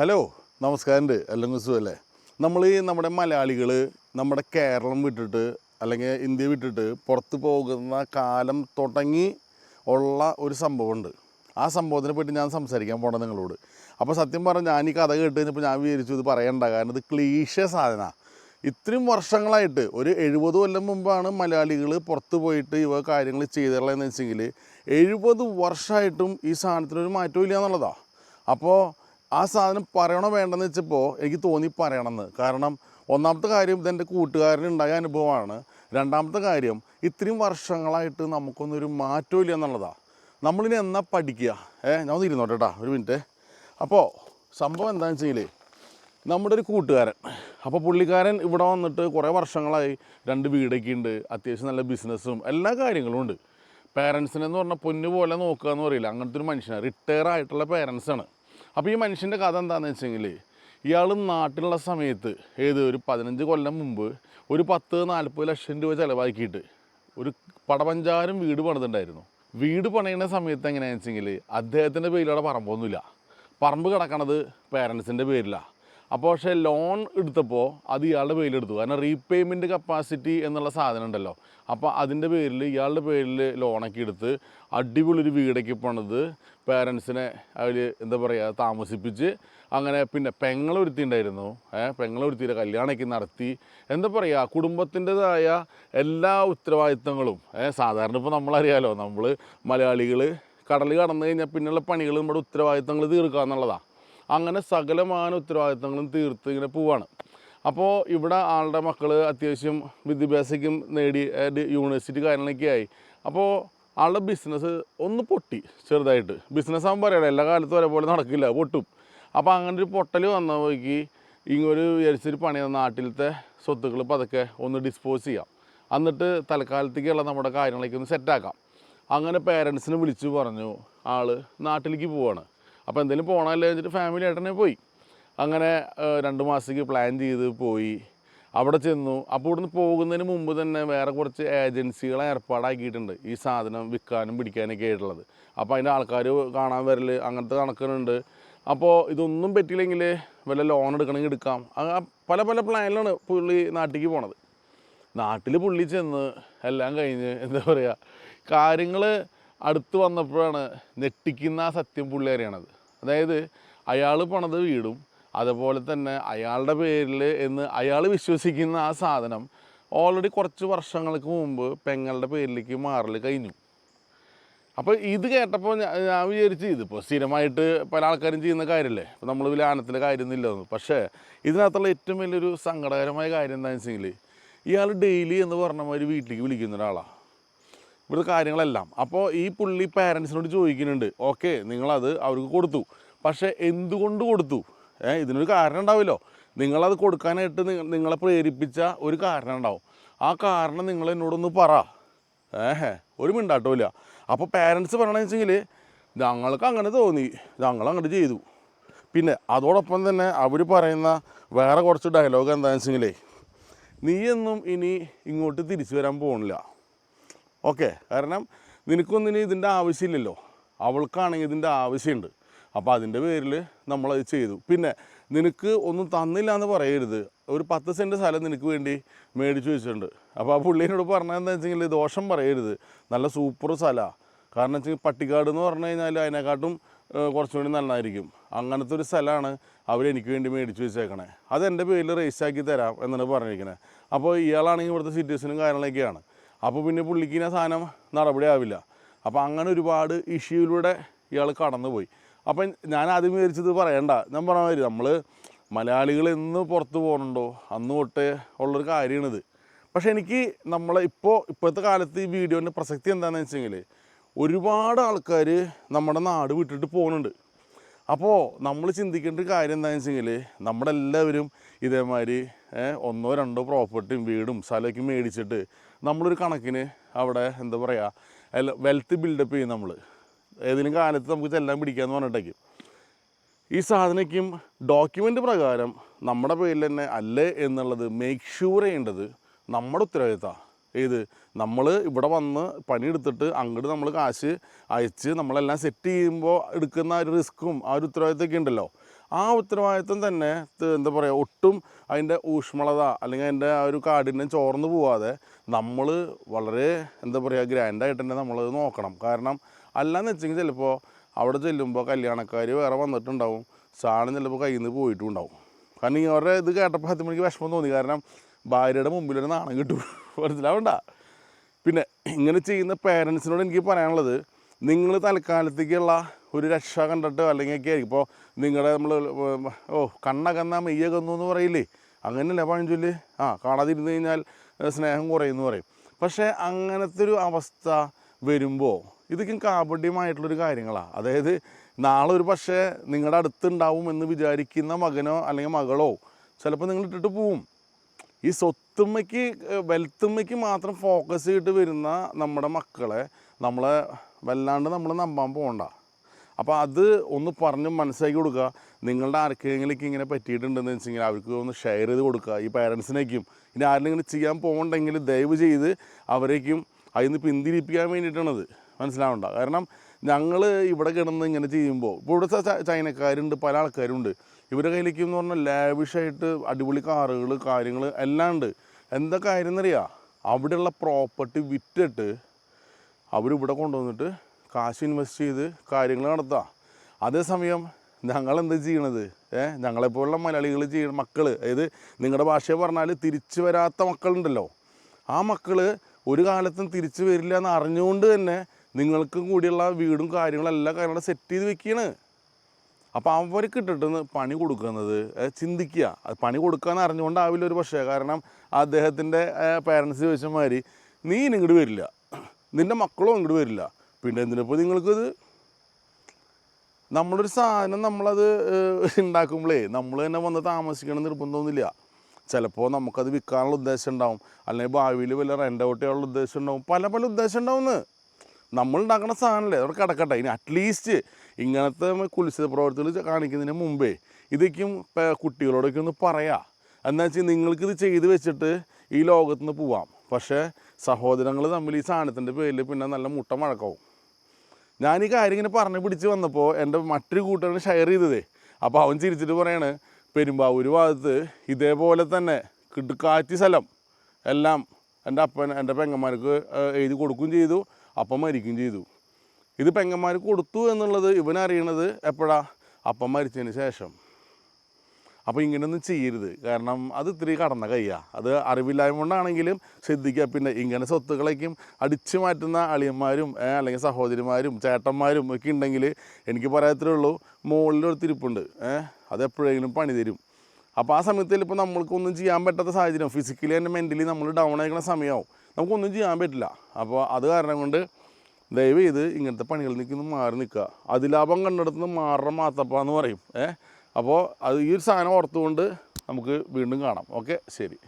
Hello നമസ്കാരമുണ്ട്. എല്ലാം സുഖല്ലേ നമ്മൾ നമ്മുടെ മലയാളികൾ നമ്മുടെ കേരളം വിട്ടിട്ട് അല്ലെങ്കിൽ ഇന്ത്യ വിട്ടിട്ട് പുറത്ത് പോകുന്ന കാലം തുടങ്ങി ഉള്ള ഒരു സംഭവമുണ്ട്. ആ സംഭവത്തിനെ പറ്റി ഞാൻ സംസാരിക്കാൻ പോണത് നിങ്ങളോട്. അപ്പോൾ സത്യം പറഞ്ഞാൽ ഞാൻ ഈ കഥ കേട്ട് കഴിഞ്ഞപ്പോൾ ഞാൻ വിചാരിച്ചു ഇത് പറയണ്ട. കാരണം ഇത് ക്ലീശ സാധന. ഇത്രയും വർഷങ്ങളായിട്ട് ഒരു എഴുപത് കൊല്ലം മുമ്പാണ് മലയാളികൾ പുറത്ത് പോയിട്ട് ഇവ കാര്യങ്ങൾ ചെയ്തിട്ടുള്ളതെന്ന് വെച്ചെങ്കിൽ എഴുപത് വർഷമായിട്ടും ഈ സാധനത്തിനൊരു മാറ്റവും ഇല്ല എന്നുള്ളതാണ് അപ്പോൾ ആ സാധനം പറയണോ വേണ്ടെന്ന് വെച്ചപ്പോൾ എനിക്ക് തോന്നി പറയണമെന്ന്. കാരണം ഒന്നാമത്തെ കാര്യം ഇതെന്റെ കൂട്ടുകാരനുണ്ടായ അനുഭവമാണ്. രണ്ടാമത്തെ കാര്യം ഇത്രയും വർഷങ്ങളായിട്ട് നമുക്കൊന്നൊരു മാറ്റവും ഇല്ല എന്നുള്ളതാണ് നമ്മളിനി എന്നാ പഠിക്കുക ഏ ഞാൻ ഒന്ന് ഇരുന്നോട്ടെ കേട്ടോ ഒരു മിനിറ്റ്. അപ്പോൾ സംഭവം എന്താണെന്ന് വെച്ചെങ്കിൽ നമ്മുടെ ഒരു കൂട്ടുകാരൻ. അപ്പോൾ പുള്ളിക്കാരൻ ഇവിടെ വന്നിട്ട് കുറേ വർഷങ്ങളായി രണ്ട് വീടൊക്കെ ഉണ്ട് അത്യാവശ്യം നല്ല ബിസിനസ്സും എല്ലാ കാര്യങ്ങളും ഉണ്ട്. പേരൻസിനെന്ന് പറഞ്ഞാൽ പൊന്നു പോലെ നോക്കുക എന്ന് പറയില്ല. അങ്ങനത്തെ ഒരു മനുഷ്യനാണ് റിട്ടയർ ആയിട്ടുള്ള പേരൻസാണ് അപ്പോൾ ഈ മനുഷ്യന്റെ കഥ എന്താണെന്ന് വെച്ചെങ്കിൽ ഇയാൾ നാട്ടിലുള്ള സമയത്ത് ഏത് ഒരു പതിനഞ്ച് കൊല്ലം മുമ്പ് ഒരു പത്ത് നാൽപ്പത് ലക്ഷം രൂപ ചിലവാക്കിയിട്ട് ഒരു പടപഞ്ചാരം വീട് പണിതുണ്ടായിരുന്നു വീട് പണിയുന്ന സമയത്ത് എങ്ങനെയാണെന്ന് വെച്ചെങ്കിൽ അദ്ദേഹത്തിന്റെ പേരിലവിടെ പറമ്പൊന്നുമില്ല. പറമ്പ് കിടക്കണത് പേരൻസിന്റെ പേരിലാണ് അപ്പോൾ പക്ഷേ ലോൺ എടുത്തപ്പോൾ അത് ഇയാളുടെ പേരിലെടുത്തു കാരണം റീപേയ്മെന്റ് കപ്പാസിറ്റി എന്നുള്ള സാധനം ഉണ്ടല്ലോ. അപ്പോൾ അതിന്റെ പേരിൽ ഇയാളുടെ പേരിൽ ലോണൊക്കെ എടുത്ത് അടിപൊളി ഒരു വീടൊക്കെ പണിത് പേരൻസിനെ അവർ എന്താ പറയുക താമസിപ്പിച്ച് അങ്ങനെ പിന്നെ പെങ്ങളൊരുത്തി ഉണ്ടായിരുന്നു. ഏഹ് പെങ്ങളൊരുത്തിയുടെ കല്യാണമൊക്കെ നടത്തി. എന്താ പറയുക കുടുംബത്തിന്റെതായ എല്ലാ ഉത്തരവാദിത്തങ്ങളും. ഏഹ് സാധാരണ ഇപ്പോൾ നമ്മളറിയാലോ നമ്മൾ മലയാളികൾ കടൽ കടന്നു കഴിഞ്ഞാൽ പിന്നെയുള്ള പണികൾ നമ്മുടെ ഉത്തരവാദിത്തങ്ങൾ തീർക്കുക എന്നുള്ളതാണ് അങ്ങനെ സകലമാന ഉത്തരവാദിത്തങ്ങളും തീർത്ത് ഇങ്ങനെ പോവാണ്. അപ്പോൾ ഇവിടെ ആളുടെ മക്കൾ അത്യാവശ്യം വിദ്യാഭ്യാസിക്കും നേടി യൂണിവേഴ്സിറ്റി കാര്യങ്ങളൊക്കെ ആയി. അപ്പോൾ ആളുടെ ബിസിനസ് ഒന്ന് പൊട്ടി ചെറുതായിട്ട്. ബിസിനസ് ആകുമ്പോൾ പറയണം എല്ലാ കാലത്തും ഒരേപോലെ നടക്കില്ല പൊട്ടും. അപ്പോൾ അങ്ങനെ ഒരു പൊട്ടൽ വന്ന പോയിക്ക് ഇങ്ങൊരു വിചാരിച്ചൊരു പണി നാട്ടിലത്തെ സ്വത്തുക്കൾ പതുക്കെ ഒന്ന് ഡിസ്പോസ് ചെയ്യാം. എന്നിട്ട് തൽക്കാലത്തേക്കുള്ള നമ്മുടെ കാര്യങ്ങളൊക്കെ ഒന്ന് സെറ്റാക്കാം അങ്ങനെ പേരൻസിനെ വിളിച്ചു പറഞ്ഞു ആൾ നാട്ടിലേക്ക് പോവാണ്. അപ്പോൾ എന്തെങ്കിലും പോകണമല്ലോ വെച്ചിട്ട് ഫാമിലി ആയിട്ടന്നെ പോയി. അങ്ങനെ രണ്ട് മാസത്തേക്ക് പ്ലാൻ ചെയ്ത് പോയി. അവിടെ ചെന്നു. അപ്പോൾ ഇവിടുന്ന് പോകുന്നതിന് മുമ്പ് തന്നെ വേറെ കുറച്ച് ഏജൻസികളെ ഏർപ്പാടാക്കിയിട്ടുണ്ട് ഈ സാധനം വിൽക്കാനും പിടിക്കാനൊക്കെ ആയിട്ടുള്ളത്. അപ്പോൾ അതിന്റെ ആൾക്കാർ കാണാൻ വരൽ അങ്ങനത്തെ കണക്കുകളുണ്ട്. അപ്പോൾ ഇതൊന്നും പറ്റിയില്ലെങ്കിൽ വല്ല ലോൺ എടുക്കണമെങ്കിൽ എടുക്കാം. പല പല പ്ലാനിലാണ് പുള്ളി നാട്ടിലേക്ക് പോണത്. നാട്ടിൽ പുള്ളി ചെന്ന് എല്ലാം കഴിഞ്ഞ് എന്താ പറയുക കാര്യങ്ങൾ അടുത്ത് വന്നപ്പോഴാണ് ഞെട്ടിക്കുന്ന ആ സത്യം പുള്ളി അറിയണത്. അതായത് അയാൾ പണത് വീടും അതുപോലെ തന്നെ അയാളുടെ പേരിൽ എന്ന് അയാൾ വിശ്വസിക്കുന്ന ആ സാധനം ഓൾറെഡി കുറച്ച് വർഷങ്ങൾക്ക് മുമ്പ് പെങ്ങളുടെ പേരിലേക്ക് മാറൽ കഴിഞ്ഞു. അപ്പോൾ ഇത് കേട്ടപ്പോൾ ഞാൻ വിചാരിച്ചു ഇതിപ്പോൾ സ്ഥിരമായിട്ട് പല ആൾക്കാരും ചെയ്യുന്ന കാര്യമല്ലേ ഇപ്പോൾ നമ്മൾ വിലാനത്തിന്റെ കാര്യമൊന്നുമില്ല കാര്യമൊന്നുമില്ലെന്ന് പക്ഷേ ഇതിനകത്തുള്ള ഏറ്റവും വലിയൊരു സങ്കടകരമായ കാര്യം എന്താണെന്ന് വെച്ചെങ്കിൽ ഇയാൾ ഡെയിലി എന്ന് പറഞ്ഞ മാതിരി വീട്ടിലേക്ക് വിളിക്കുന്ന ഒരാളാണ് ഇവിടുത്തെ കാര്യങ്ങളെല്ലാം. അപ്പോൾ ഈ പുള്ളി പാരൻസിനോട് ചോദിക്കുന്നുണ്ട് ഓക്കെ നിങ്ങളത് അവർക്ക് കൊടുത്തു. പക്ഷേ എന്തുകൊണ്ട് കൊടുത്തു? ഏ ഇതിനൊരു കാരണം ഉണ്ടാവില്ലോ. നിങ്ങളത് കൊടുക്കാനായിട്ട് നിങ്ങ- നിങ്ങളെ പ്രേരിപ്പിച്ച ഒരു കാരണം ഉണ്ടാവും. ആ കാരണം നിങ്ങൾ എന്നോടൊന്ന് പറ. ഏഹേ ഒരു മിണ്ടാട്ടമില്ല അപ്പോൾ പാരൻസ് പറയണമെന്ന് വെച്ചെങ്കിൽ ഞങ്ങൾക്ക് അങ്ങനെ തോന്നി. ഞങ്ങൾ അങ്ങോട്ട് ചെയ്തു. പിന്നെ അതോടൊപ്പം തന്നെ അവർ പറയുന്ന വേറെ കുറച്ച് ഡയലോഗ് എന്താണെന്ന് വെച്ചെങ്കിലേ നീയൊന്നും ഇനി ഇങ്ങോട്ട് തിരിച്ചു വരാൻ പോകുന്നില്ല ഓക്കെ. കാരണം നിനക്കൊന്നിന് ഇതിന്റെ ആവശ്യമില്ലല്ലോ. അവൾക്കാണെങ്കിൽ ഇതിന്റെ ആവശ്യമുണ്ട്. അപ്പോൾ അതിന്റെ പേരിൽ നമ്മളത് ചെയ്തു. പിന്നെ നിനക്ക് ഒന്നും തന്നില്ല എന്ന് പറയരുത്. ഒരു പത്ത് സെന്റ് സ്ഥലം നിനക്ക് വേണ്ടി മേടിച്ചു വെച്ചിട്ടുണ്ട്. അപ്പോൾ ആ പുള്ളീനോട് പറഞ്ഞത് എന്താ വെച്ചെങ്കിൽ ദോഷം പറയരുത്. നല്ല സൂപ്പർ സ്ഥലമാണ് കാരണം വെച്ചാൽ പട്ടിക്കാട് എന്ന് പറഞ്ഞു കഴിഞ്ഞാൽ അതിനെക്കാട്ടും കുറച്ചുകൂടി കുറച്ചും കൂടി നല്ലതായിരിക്കും. അങ്ങനത്തെ ഒരു സ്ഥലമാണ് അവരെനിക്ക് വേണ്ടി മേടിച്ചു വെച്ചേക്കണേ. അതെന്റെ പേരിൽ രജിസ്റ്റർ ആക്കി തരാം എന്നാണ് പറഞ്ഞിരിക്കണേ. അപ്പോൾ ഇയാളാണെങ്കിൽ ഇവിടുത്തെ സിറ്റിസനും കാര്യങ്ങളൊക്കെയാണ്. അപ്പോൾ പിന്നെ പുള്ളിക്കിന് ആ സാധനം നടപടിയാവില്ല. അപ്പോൾ അങ്ങനെ ഒരുപാട് ഇഷ്യൂയിലൂടെ ഇയാൾ കടന്നുപോയി. അപ്പം ഞാൻ ആദ്യം വിചാരിച്ചത് പറയണ്ട. ഞാൻ പറഞ്ഞ മാതിരി നമ്മൾ മലയാളികൾ എന്ന് പുറത്ത് പോകുന്നുണ്ടോ അന്ന് തൊട്ടേ ഉള്ളൊരു കാര്യമാണിത്. പക്ഷേ എനിക്ക് നമ്മൾ ഇപ്പോൾ ഇപ്പോഴത്തെ കാലത്ത് ഈ വീഡിയോന്റെ പ്രസക്തി എന്താണെന്ന് വെച്ചെങ്കിൽ ഒരുപാട് ആൾക്കാർ നമ്മുടെ നാട് വിട്ടിട്ട് പോകുന്നുണ്ട്. അപ്പോൾ നമ്മൾ ചിന്തിക്കേണ്ട ഒരു കാര്യം എന്താണെന്ന് വെച്ചെങ്കിൽ നമ്മളെല്ലാവരും ഇതേമാതിരി ഒന്നോ രണ്ടോ പ്രോപ്പർട്ടിയും വീടും സ്ഥലമൊക്കെ മേടിച്ചിട്ട് നമ്മളൊരു കണക്കിന് അവിടെ എന്താ പറയുക വെൽത്ത് ബിൽഡപ്പ് ചെയ്യും നമ്മൾ ഏതെങ്കിലും കാലത്ത് നമുക്ക് ചെല്ലാൻ പിടിക്കാമെന്ന് പറഞ്ഞിട്ടേക്കും. ഈ സാധനയ്ക്കും ഡോക്യുമെന്റ് പ്രകാരം നമ്മുടെ പേരിൽ തന്നെ അല്ലേ എന്നുള്ളത് മേക്ക് ഷുവർ ചെയ്യേണ്ടത് നമ്മുടെ ഉത്തരവാദിത്തമാണ് ഏത് നമ്മൾ ഇവിടെ വന്ന് പണിയെടുത്തിട്ട് അങ്ങോട്ട് നമ്മൾ കാശ് അയച്ച് നമ്മളെല്ലാം സെറ്റ് ചെയ്യുമ്പോൾ എടുക്കുന്ന ഒരു റിസ്ക്കും ആ ഒരു ഉത്തരവാദിത്തമൊക്കെ ഉണ്ടല്ലോ. ആ ഉത്തരവാദിത്വം തന്നെ എന്താ പറയുക ഒട്ടും അതിന്റെ ഊഷ്മളത അല്ലെങ്കിൽ അതിന്റെ ആ ഒരു കാഠിന്യം ചോർന്നു പോവാതെ നമ്മൾ വളരെ എന്താ പറയുക ഗ്രാൻഡായിട്ട് തന്നെ നമ്മളത് നോക്കണം. കാരണം അല്ലാന്ന് വെച്ചെങ്കിൽ ചിലപ്പോൾ അവിടെ ചെല്ലുമ്പോൾ കല്യാണക്കാർ വേറെ വന്നിട്ടുണ്ടാവും. സാധനം ചിലപ്പോൾ കയ്യിൽ നിന്ന് പോയിട്ടുണ്ടാവും. കാരണം ഈ അവരുടെ ഇത് കേട്ടപ്പോൾ സത്യം എനിക്ക് വിഷമം തോന്നി. കാരണം ഭാര്യയുടെ മുമ്പിൽ ഒരു നാണം കിട്ടും. മനസ്സിലാവണ്ട? പിന്നെ ഇങ്ങനെ ചെയ്യുന്ന പേരൻസിനോട് എനിക്ക് പറയാനുള്ളത് നിങ്ങൾ തൽക്കാലത്തേക്കുള്ള ഒരു രക്ഷ കണ്ടിട്ട് അല്ലെങ്കിൽ ഒക്കെ ആയിരിക്കും. ഇപ്പോൾ നിങ്ങളുടെ നമ്മൾ ഓ കണ്ണകന്ന മെയ്യകന്നു എന്ന് പറയില്ലേ? അങ്ങനെയല്ലേ പഴഞ്ചൊല്ല് ആ കാണാതിരുന്ന് കഴിഞ്ഞാൽ സ്നേഹം കുറയുമെന്ന് പറയും. പക്ഷേ അങ്ങനത്തെ ഒരു അവസ്ഥ വരുമ്പോൾ ഇതൊക്കെ കാപട്യമായിട്ടുള്ളൊരു കാര്യങ്ങളാണ് അതായത് നാളെ ഒരു പക്ഷേ നിങ്ങളുടെ അടുത്തുണ്ടാവും എന്ന് വിചാരിക്കുന്ന മകനോ അല്ലെങ്കിൽ മകളോ ചിലപ്പോൾ നിങ്ങൾ ഇട്ടിട്ട് പോവും. ഈ സ്വത്തുമ്മയ്ക്ക് വെൽത്തുമ്മയ്ക്ക് മാത്രം ഫോക്കസ് ചെയ്തിട്ട് വരുന്ന നമ്മുടെ മക്കളെ നമ്മളെ വല്ലാണ്ട് നമ്മൾ നമ്പാൻ പോകണ്ട അപ്പോൾ അത് ഒന്ന് പറഞ്ഞ് മനസ്സിലാക്കി കൊടുക്കുക. നിങ്ങളുടെ ആർക്കെങ്കിലേക്ക് ഇങ്ങനെ പറ്റിയിട്ടുണ്ടെന്ന് വെച്ചെങ്കിൽ അവർക്ക് ഒന്ന് ഷെയർ ചെയ്ത് കൊടുക്കുക. ഈ പാരൻസിനേക്കും ഇനി ആരെങ്കിലും ചെയ്യാൻ പോകണ്ടെങ്കിൽ ദയവ് ചെയ്ത് അവരേക്കും അതിൽ നിന്ന് പിന്തിരിപ്പിക്കാൻ വേണ്ടിയിട്ടാണത്. മനസ്സിലാവണ്ട. കാരണം ഞങ്ങൾ ഇവിടെ കിടന്ന് ഇങ്ങനെ ചെയ്യുമ്പോൾ ഇപ്പോൾ ഇവിടുത്തെ ചൈനക്കാരുണ്ട് പല ആൾക്കാരുണ്ട്. ഇവരുടെ കയ്യിലേക്ക് എന്ന് പറഞ്ഞാൽ ലാവിഷായിട്ട് അടിപൊളി കാറുകൾ കാര്യങ്ങൾ എല്ലാം ഉണ്ട്. എന്താ കാര്യം എന്നറിയാം? അവിടെയുള്ള പ്രോപ്പർട്ടി വിറ്റിട്ട് അവരിവിടെ കൊണ്ടുവന്നിട്ട് കാശ് ഇൻവെസ്റ്റ് ചെയ്ത് കാര്യങ്ങൾ നടത്താം. അതേസമയം ഞങ്ങൾ എന്താ ചെയ്യണത്? ഏഹ് ഞങ്ങളെപ്പോലുള്ള മലയാളികൾ ചെയ്യണ മക്കൾ അതായത് നിങ്ങളുടെ ഭാഷയെ പറഞ്ഞാൽ തിരിച്ചു വരാത്ത മക്കളുണ്ടല്ലോ. ആ മക്കൾ ഒരു കാലത്തും തിരിച്ചു വരില്ല എന്ന് അറിഞ്ഞുകൊണ്ട് തന്നെ നിങ്ങൾക്കും കൂടിയുള്ള വീടും കാര്യങ്ങളും എല്ലാ കാര്യങ്ങളും സെറ്റ് ചെയ്ത് വെക്കുകയാണ് അപ്പോൾ അവർക്ക് ഇട്ടിട്ട് പണി കൊടുക്കുന്നത് ചിന്തിക്കുക. അത് പണി കൊടുക്കാന്ന് അറിഞ്ഞുകൊണ്ടാവില്ല ഒരു പക്ഷേ. കാരണം അദ്ദേഹത്തിന്റെ പേരൻസ് ചോദിച്ച മാതിരി നീ ഇങ്ങോട്ട് വരില്ല. നിന്റെ മക്കളും ഇങ്ങോട്ട് വരില്ല. പിന്നെ എന്തിനിപ്പോൾ നിങ്ങൾക്കിത്? നമ്മളൊരു സാധനം നമ്മളത് ഉണ്ടാക്കുമ്പോഴേ നമ്മൾ തന്നെ വന്ന് താമസിക്കണം നിർബന്ധമൊന്നുമില്ല. ചിലപ്പോൾ നമുക്കത് വിൽക്കാനുള്ള ഉദ്ദേശം ഉണ്ടാവും. അല്ലെങ്കിൽ ഭാവിയിൽ വല്ല റെന്റ് ഔട്ട് ചെയ്യാനുള്ള ഉദ്ദേശം ഉണ്ടാവും. പല പല ഉദ്ദേശം ഉണ്ടാവുമെന്ന് നമ്മൾ ഉണ്ടാക്കുന്ന സാധനമല്ലേ അവിടെ കിടക്കട്ടെ. ഇനി അറ്റ്ലീസ്റ്റ് ഇങ്ങനത്തെ കുലിശിത പ്രവർത്തികൾ കാണിക്കുന്നതിന് മുമ്പേ ഇതൊക്കെയും കുട്ടികളോടൊക്കെ ഒന്ന് പറയാം. എന്താ വെച്ചാൽ നിങ്ങൾക്കിത് ചെയ്ത് വെച്ചിട്ട് ഈ ലോകത്ത് നിന്ന് പോവാം. പക്ഷേ സഹോദരങ്ങൾ തമ്മിൽ ഈ സാധനത്തിന്റെ പേരിൽ പിന്നെ നല്ല മുട്ട മഴക്കാവും. ഞാൻ ഈ കാര്യം ഇങ്ങനെ പറഞ്ഞു പിടിച്ച് വന്നപ്പോൾ എന്റെ മറ്റൊരു കൂട്ടുകാരൻ ഷെയർ ചെയ്തതേ. അപ്പോൾ അവൻ ചിരിച്ചിട്ട് പറയാണ് പെരുമ്പാവൂർ ഭാഗത്ത് ഇതേപോലെ തന്നെ കിടുക്കാറ്റി സ്ഥലം. എല്ലാം എന്റെ അപ്പൻ എന്റെ പെങ്ങന്മാർക്ക് എഴുതി കൊടുക്കുകയും ചെയ്തു. അപ്പം മരിക്കുകയും ചെയ്തു. ഇത് പെങ്ങന്മാർ കൊടുത്തു എന്നുള്ളത് ഇവനറിയണത് എപ്പോഴാ? അപ്പം മരിച്ചതിന് ശേഷം. അപ്പോൾ ഇങ്ങനെയൊന്നും ചെയ്യരുത്. കാരണം അത് ഇത്തിരി കടന്ന കയ്യാ. അത് അറിവില്ലായ്മ കൊണ്ടാണെങ്കിലും ശ്രദ്ധിക്കുക. പിന്നെ ഇങ്ങനെ സ്വത്തുക്കളേക്കും അടിച്ചു മാറ്റുന്ന അളിയന്മാരും അല്ലെങ്കിൽ സഹോദരിമാരും ചേട്ടന്മാരും ഒക്കെ ഉണ്ടെങ്കിൽ എനിക്ക് പറയാത്രേ ഉള്ളൂ മുകളിലൊരു തിരിപ്പുണ്ട്. ഏഹ് അത് എപ്പോഴെങ്കിലും പണി തരും. അപ്പോൾ ആ സമയത്ത് ഇപ്പോൾ നമ്മൾക്കൊന്നും ചെയ്യാൻ പറ്റാത്ത സാഹചര്യം. ഫിസിക്കലി ആൻഡ് മെന്റലി നമ്മൾ ഡൗൺ ആയിരിക്കുന്ന സമയമാവും നമുക്കൊന്നും ചെയ്യാൻ പറ്റില്ല. അപ്പോൾ അത് കാരണം കൊണ്ട് ദയവ് ചെയ്ത് ഇങ്ങനത്തെ പണികളിൽ നിൽക്കുന്നു മാറി നിൽക്കുക. അതിലാഭം കണ്ടെടുത്തുനിന്ന് മാറണം മാത്തപ്പ എന്ന് പറയും. ഏഹ് അപ്പോൾ അത് ഈ ഒരു സാധനം ഓർത്തുകൊണ്ട് നമുക്ക് വീണ്ടും കാണാം. ഓക്കെ? ശരി.